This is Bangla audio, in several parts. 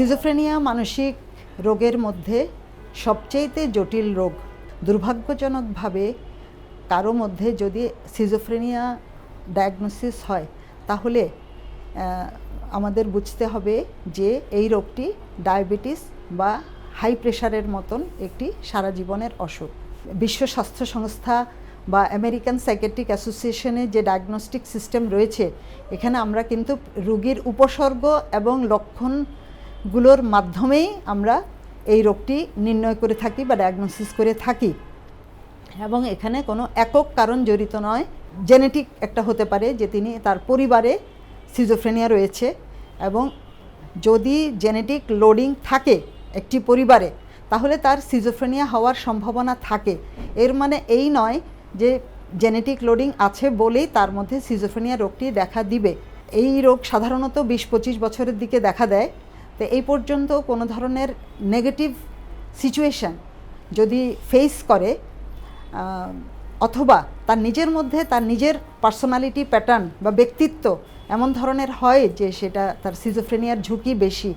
সিজোফ্রেনিয়া মানসিক রোগের মধ্যে সবচেয়েতে জটিল রোগ। দুর্ভাগ্যজনকভাবে কারও মধ্যে যদি সিজোফ্রেনিয়া ডায়াগনোসিস হয়, তাহলে আমাদের বুঝতে হবে যে এই রোগটি ডায়াবেটিস বা হাই প্রেশারের মতন একটি সারা জীবনের অসুখ। বিশ্ব স্বাস্থ্য সংস্থা বা আমেরিকান সাইকেট্রিক অ্যাসোসিয়েশনে যে ডায়াগনস্টিক সিস্টেম রয়েছে, এখানে আমরা কিন্তু রোগীর উপসর্গ এবং লক্ষণগুলোর মাধ্যমেই আমরা এই রোগটি নির্ণয় করে থাকি বা ডায়াগনোসিস করে থাকি। এবং এখানে কোনো একক কারণ জড়িত নয় জেনেটিক একটা হতে পারে যে তিনি তার পরিবারে সিজোফ্রেনিয়া রয়েছে এবং যদি জেনেটিক লোডিং থাকে একটি পরিবারে, তাহলে তার সিজোফ্রেনিয়া হওয়ার সম্ভাবনা থাকে। এর মানে এই নয় যে জেনেটিক লোডিং আছে বলেই তার মধ্যে সিজোফ্রেনিয়া রোগটি দেখা দিবে। এই রোগ সাধারণত বিশ পঁচিশ বছরের দিকে দেখা দেয়। তো এই পর্যন্ত কোনো ধরনের নেগেটিভ সিচুয়েশান যদি ফেস করে অথবা তার নিজের মধ্যে তার নিজের পার্সোনালিটি প্যাটার্ন বা ব্যক্তিত্ব এমন ধরনের হয় যে সেটা তার সিজোফ্রেনিয়ার ঝুঁকি বেশি।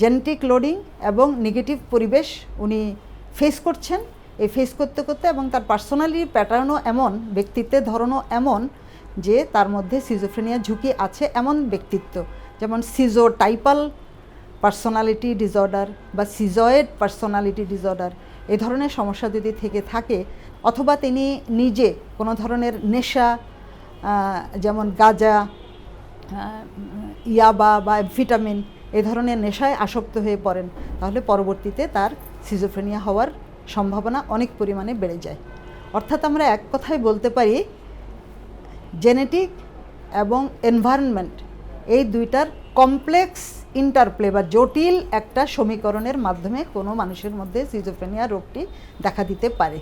জেনেটিক লোডিং এবং নেগেটিভ পরিবেশ উনি ফেস করছেন। এই ফেস করতে করতে এবং তার পার্সোনালি প্যাটার্নও এমন, ব্যক্তিত্বের ধরনও এমন যে তার মধ্যে সিজোফ্রেনিয়ার ঝুঁকি আছে এমন ব্যক্তিত্ব। যেমন সিজো টাইপাল পার্সোনালিটি ডিসঅর্ডার বা সিজয়েড পার্সোনালিটি ডিসঅর্ডার এ ধরনের সমস্যা যদি থেকে থাকে, অথবা তিনি নিজে কোনো ধরনের নেশা যেমন গাঁজা ইয়াবা বা ভিটামিন, এ ধরনের নেশায় আসক্ত হয়ে পড়েন, তাহলে পরবর্তীতে তার সিজোফ্রেনিয়া হওয়ার সম্ভাবনা অনেক পরিমাণে বেড়ে যায়। অর্থাৎ আমরা এক কথায় বলতে পারি জেনেটিক এবং এনভায়রনমেন্ট এই দুইটার কমপ্লেক্স ইন্টারপ্লে বা জটিল একটা সমীকরণের মাধ্যমে কোনো মানুষের মধ্যে সিজোফ্রেনিয়া রোগটি দেখা দিতে পারে।